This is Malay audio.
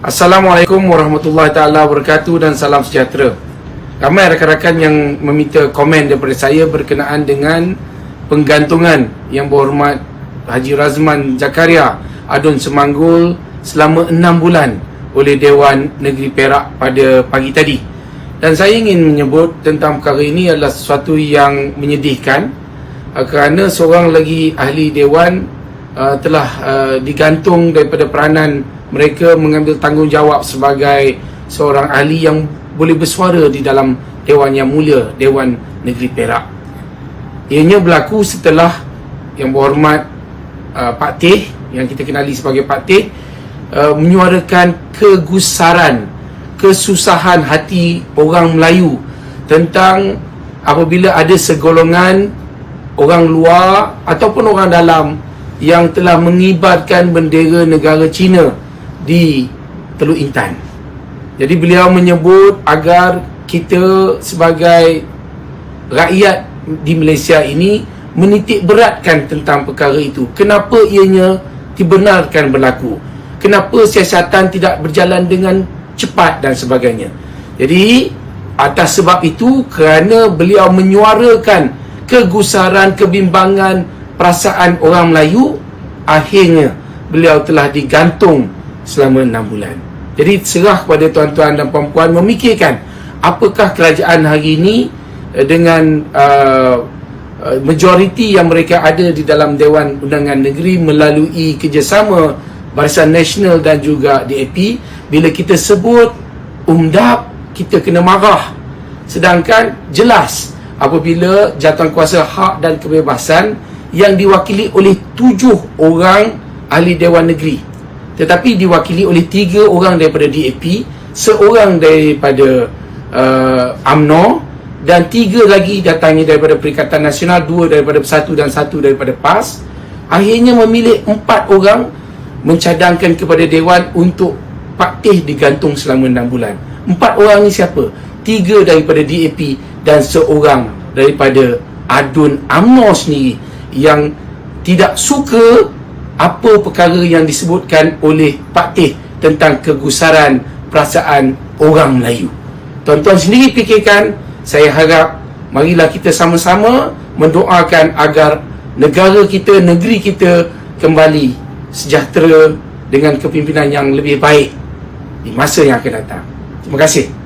Assalamualaikum warahmatullahi taala wabarakatuh dan salam sejahtera. Ramai rakan-rakan yang meminta komen daripada saya berkenaan dengan penggantungan yang berhormat Haji Razman Zakaria Adun Semanggul selama 6 bulan oleh Dewan Negeri Perak pada pagi tadi. Dan saya ingin menyebut tentang perkara ini adalah sesuatu yang menyedihkan uh, kerana seorang lagi ahli dewan uh, telah uh, digantung daripada peranan mereka mengambil tanggungjawab sebagai seorang ahli yang boleh bersuara di dalam Dewan Yang Mulia, Dewan Negeri Perak. Ianya berlaku setelah yang berhormat uh, Pak Teh, yang kita kenali sebagai Pak Teh, uh, menyuarakan kegusaran, kesusahan hati orang Melayu tentang apabila ada segolongan orang luar ataupun orang dalam yang telah mengibarkan bendera negara China di Teluk Intan. Jadi beliau menyebut agar kita sebagai rakyat di Malaysia ini menitik beratkan tentang perkara itu. Kenapa ianya dibenarkan berlaku? Kenapa siasatan tidak berjalan dengan cepat dan sebagainya? Jadi atas sebab itu kerana beliau menyuarakan kegusaran, kebimbangan perasaan orang Melayu, akhirnya beliau telah digantung selama enam bulan. Jadi serah kepada tuan-tuan dan puan-puan memikirkan apakah kerajaan hari ini eh, dengan uh, majoriti yang mereka ada di dalam Dewan Undangan Negeri melalui kerjasama Barisan Nasional dan juga DAP bila kita sebut umdap kita kena marah sedangkan jelas apabila jatuhan kuasa hak dan kebebasan yang diwakili oleh tujuh orang ahli Dewan Negeri tetapi diwakili oleh tiga orang daripada DAP, seorang daripada uh, AMNO dan tiga lagi datangnya daripada Perikatan Nasional, dua daripada Bersatu dan satu daripada PAS. Akhirnya memilih empat orang mencadangkan kepada Dewan untuk Pak Teh digantung selama enam bulan. Empat orang ni siapa? Tiga daripada DAP dan seorang daripada Adun AMNO sendiri yang tidak suka apa perkara yang disebutkan oleh Pak Teh tentang kegusaran perasaan orang Melayu. Tuan-tuan sendiri fikirkan, saya harap marilah kita sama-sama mendoakan agar negara kita, negeri kita kembali sejahtera dengan kepimpinan yang lebih baik di masa yang akan datang. Terima kasih.